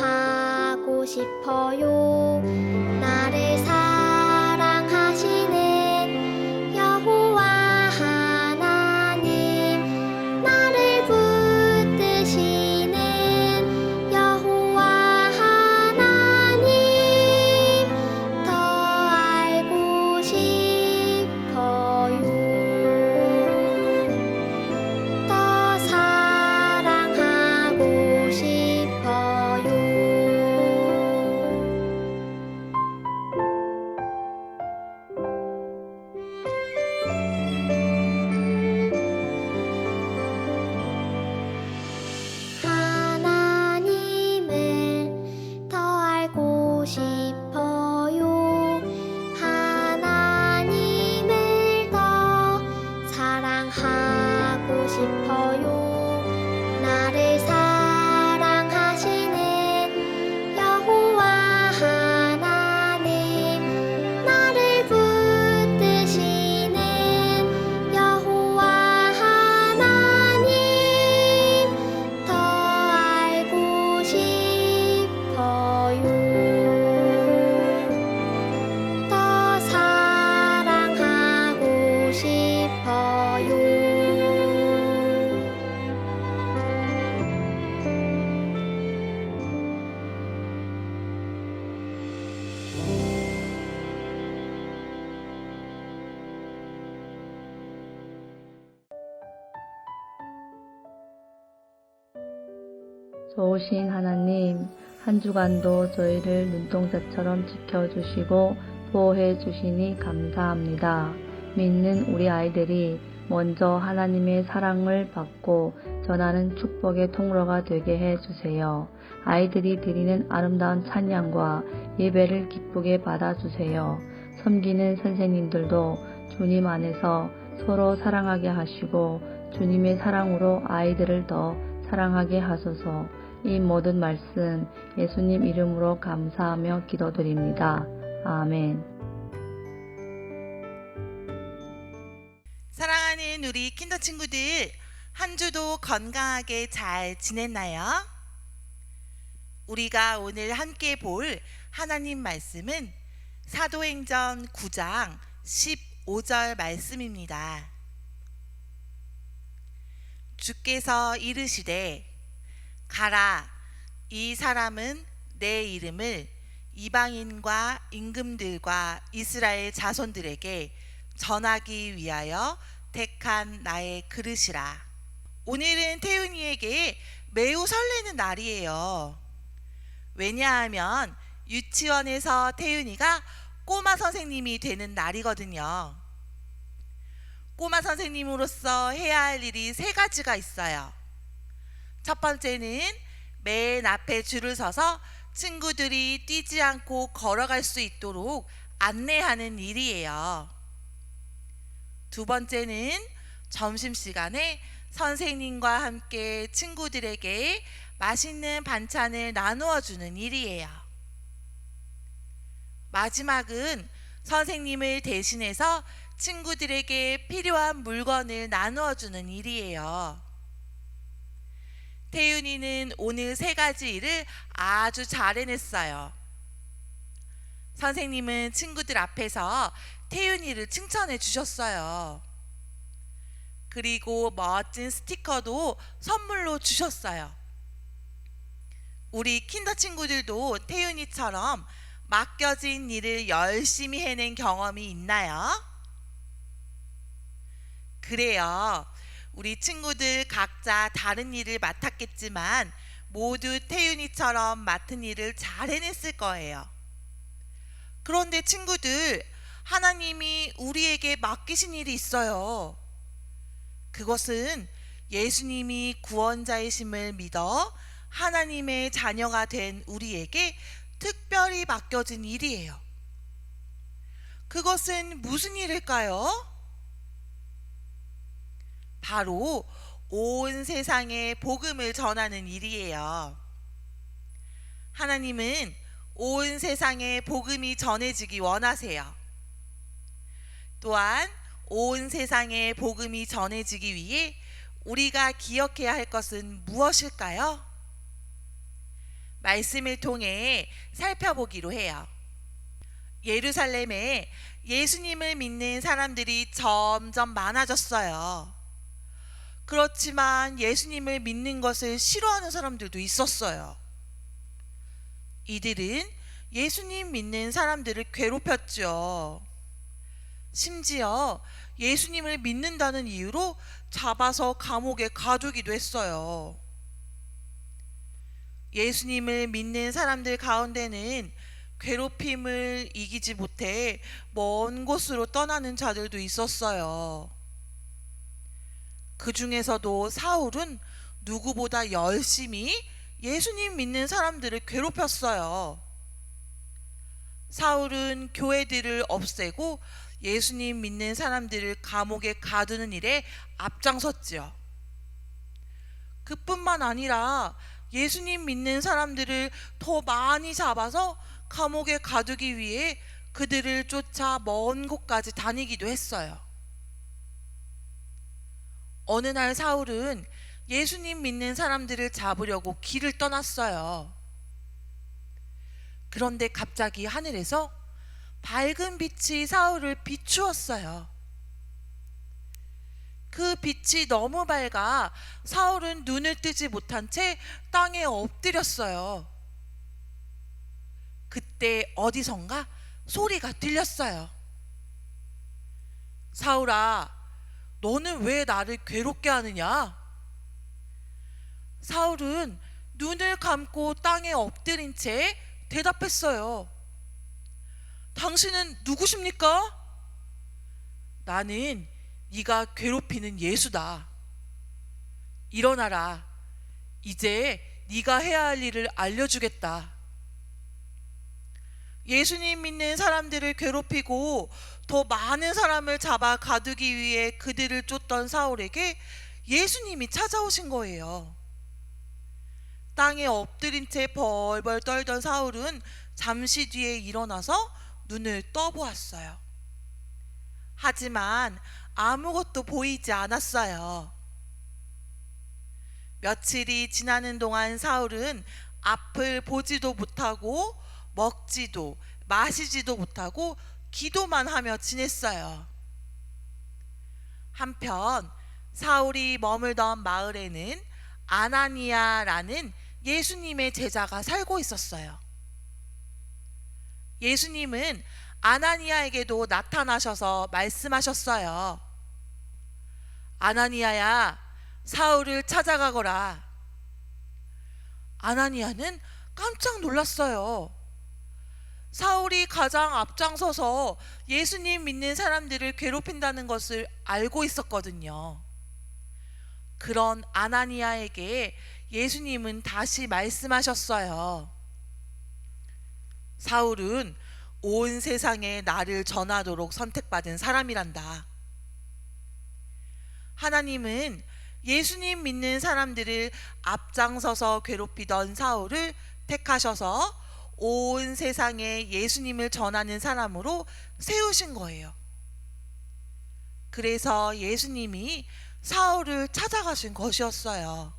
하고 싶어요 나를 사랑. 좋으신 하나님, 한 주간도 저희를 눈동자처럼 지켜주시고 보호해 주시니 감사합니다. 믿는 우리 아이들이 먼저 하나님의 사랑을 받고 전하는 축복의 통로가 되게 해 주세요. 아이들이 드리는 아름다운 찬양과 예배를 기쁘게 받아주세요. 섬기는 선생님들도 주님 안에서 서로 사랑하게 하시고 주님의 사랑으로 아이들을 더 사랑하게 하소서 이 모든 말씀 예수님 이름으로 감사하며 기도드립니다. 아멘. 사랑하는 우리 킨더 친구들, 한 주도 건강하게 잘 지냈나요? 우리가 오늘 함께 볼 하나님 말씀은 사도행전 9장 15절 말씀입니다. 주께서 이르시되 가라 이 사람은 내 이름을 이방인과 임금들과 이스라엘 자손들에게 전하기 위하여 택한 나의 그릇이라. 오늘은 태훈이에게 매우 설레는 날이에요. 왜냐하면 유치원에서 태윤이가 꼬마 선생님이 되는 날이거든요. 꼬마 선생님으로서 해야 할 일이 세 가지가 있어요. 첫 번째는 맨 앞에 줄을 서서 친구들이 뛰지 않고 걸어갈 수 있도록 안내하는 일이에요. 두 번째는 점심시간에 선생님과 함께 친구들에게 맛있는 반찬을 나누어 주는 일이에요. 마지막은 선생님을 대신해서 친구들에게 필요한 물건을 나누어 주는 일이에요. 태윤이는 오늘 세 가지 일을 아주 잘 해냈어요. 선생님은 친구들 앞에서 태윤이를 칭찬해 주셨어요. 그리고 멋진 스티커도 선물로 주셨어요. 우리 킨더 친구들도 태윤이처럼 맡겨진 일을 열심히 해낸 경험이 있나요? 그래요. 우리 친구들 각자 다른 일을 맡았겠지만 모두 태윤이처럼 맡은 일을 잘 해냈을 거예요. 그런데 친구들, 하나님이 우리에게 맡기신 일이 있어요. 그것은 예수님이 구원자이심을 믿어 하나님의 자녀가 된 우리에게 특별히 맡겨진 일이에요. 그것은 무슨 일일까요? 바로 온 세상에 복음을 전하는 일이에요. 하나님은 온 세상에 복음이 전해지기 원하세요. 또한 온 세상에 복음이 전해지기 위해 우리가 기억해야 할 것은 무엇일까요? 말씀을 통해 살펴보기로 해요. 예루살렘에 예수님을 믿는 사람들이 점점 많아졌어요. 그렇지만 예수님을 믿는 것을 싫어하는 사람들도 있었어요. 이들은 예수님 믿는 사람들을 괴롭혔죠. 심지어 예수님을 믿는다는 이유로 잡아서 감옥에 가두기도 했어요. 예수님을 믿는 사람들 가운데는 괴롭힘을 이기지 못해 먼 곳으로 떠나는 자들도 있었어요. 그 중에서도 사울은 누구보다 열심히 예수님 믿는 사람들을 괴롭혔어요. 사울은 교회들을 없애고 예수님 믿는 사람들을 감옥에 가두는 일에 앞장섰지요. 그뿐만 아니라 예수님 믿는 사람들을 더 많이 잡아서 감옥에 가두기 위해 그들을 쫓아 먼 곳까지 다니기도 했어요. 어느 날 사울은 예수님 믿는 사람들을 잡으려고 길을 떠났어요. 그런데 갑자기 하늘에서 밝은 빛이 사울을 비추었어요. 그 빛이 너무 밝아 사울은 눈을 뜨지 못한 채 땅에 엎드렸어요. 그때 어디선가 소리가 들렸어요. 사울아, 너는 왜 나를 괴롭게 하느냐? 사울은 눈을 감고 땅에 엎드린 채 대답했어요. 당신은 누구십니까? 나는 네가 괴롭히는 예수다. 일어나라. 이제 네가 해야 할 일을 알려주겠다. 예수님 믿는 사람들을 괴롭히고 더 많은 사람을 잡아 가두기 위해 그들을 쫓던 사울에게 예수님이 찾아오신 거예요. 땅에 엎드린 채 벌벌 떨던 사울은 잠시 뒤에 일어나서 눈을 떠보았어요. 하지만 아무것도 보이지 않았어요. 며칠이 지나는 동안 사울은 앞을 보지도 못하고 먹지도 마시지도 못하고 기도만 하며 지냈어요. 한편 사울이 머물던 마을에는 아나니아라는 예수님의 제자가 살고 있었어요. 예수님은 아나니아에게도 나타나셔서 말씀하셨어요. 아나니아야, 사울을 찾아가거라. 아나니아는 깜짝 놀랐어요. 사울이 가장 앞장서서 예수님 믿는 사람들을 괴롭힌다는 것을 알고 있었거든요. 그런 아나니아에게 예수님은 다시 말씀하셨어요. 사울은 온 세상에 나를 전하도록 선택받은 사람이란다. 하나님은 예수님 믿는 사람들을 앞장서서 괴롭히던 사울을 택하셔서 온 세상에 예수님을 전하는 사람으로 세우신 거예요. 그래서 예수님이 사울을 찾아가신 것이었어요.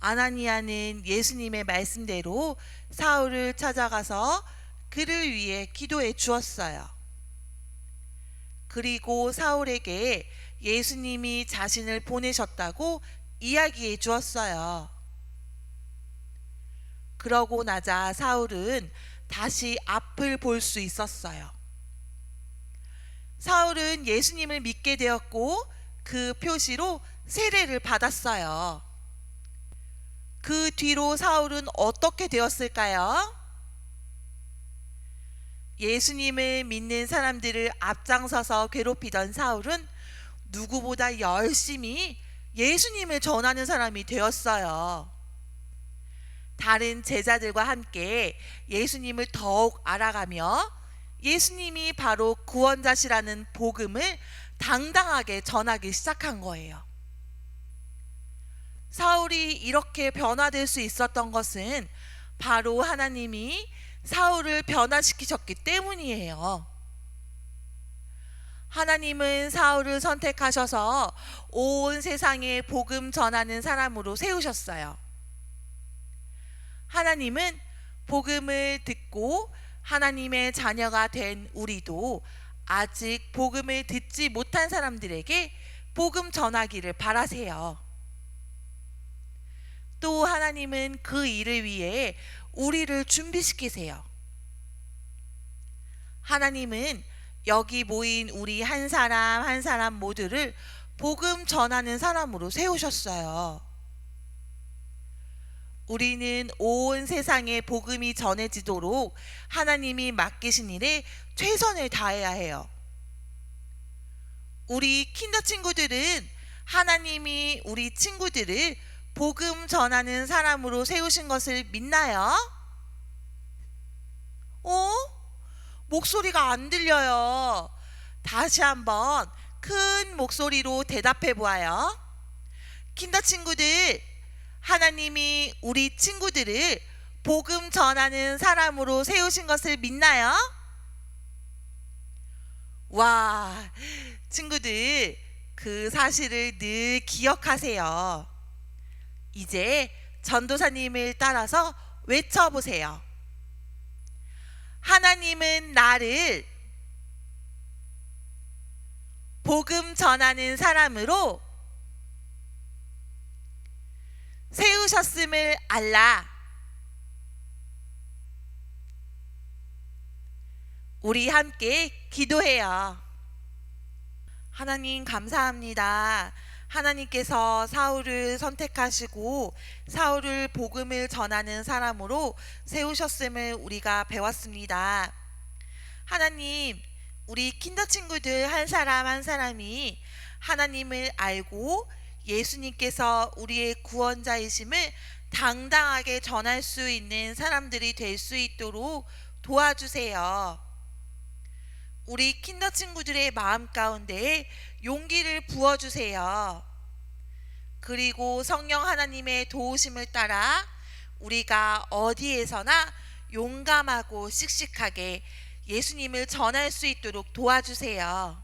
아나니아는 예수님의 말씀대로 사울을 찾아가서 그를 위해 기도해 주었어요. 그리고 사울에게 예수님이 자신을 보내셨다고 이야기해 주었어요. 그러고 나자 사울은 다시 앞을 볼 수 있었어요. 사울은 예수님을 믿게 되었고 그 표시로 세례를 받았어요. 그 뒤로 사울은 어떻게 되었을까요? 예수님을 믿는 사람들을 앞장서서 괴롭히던 사울은 누구보다 열심히 예수님을 전하는 사람이 되었어요. 다른 제자들과 함께 예수님을 더욱 알아가며 예수님이 바로 구원자시라는 복음을 당당하게 전하기 시작한 거예요. 사울이 이렇게 변화될 수 있었던 것은 바로 하나님이 사울을 변화시키셨기 때문이에요. 하나님은 사울을 선택하셔서 온 세상에 복음 전하는 사람으로 세우셨어요. 하나님은 복음을 듣고 하나님의 자녀가 된 우리도 아직 복음을 듣지 못한 사람들에게 복음 전하기를 바라세요. 또 하나님은 그 일을 위해 우리를 준비시키세요. 하나님은 여기 모인 우리 한 사람 한 사람 모두를 복음 전하는 사람으로 세우셨어요. 우리는 온 세상에 복음이 전해지도록 하나님이 맡기신 일에 최선을 다해야 해요. 우리 킨더 친구들은 하나님이 우리 친구들을 복음 전하는 사람으로 세우신 것을 믿나요? 어? 목소리가 안 들려요. 다시 한번 큰 목소리로 대답해 보아요. 킨더 친구들, 하나님이 우리 친구들을 복음 전하는 사람으로 세우신 것을 믿나요? 와, 친구들, 그 사실을 늘 기억하세요. 이제 전도사님을 따라서 외쳐보세요. 하나님은 나를 복음 전하는 사람으로 세우셨음을 알라. 우리 함께 기도해요. 하나님 감사합니다. 하나님께서 사울을 선택하시고 사울을 복음을 전하는 사람으로 세우셨음을 우리가 배웠습니다. 하나님, 우리 킨더 친구들 한 사람 한 사람이 하나님을 알고 예수님께서 우리의 구원자이심을 당당하게 전할 수 있는 사람들이 될 수 있도록 도와주세요. 우리 킨더 친구들의 마음 가운데 용기를 부어주세요. 그리고 성령 하나님의 도우심을 따라 우리가 어디에서나 용감하고 씩씩하게 예수님을 전할 수 있도록 도와주세요.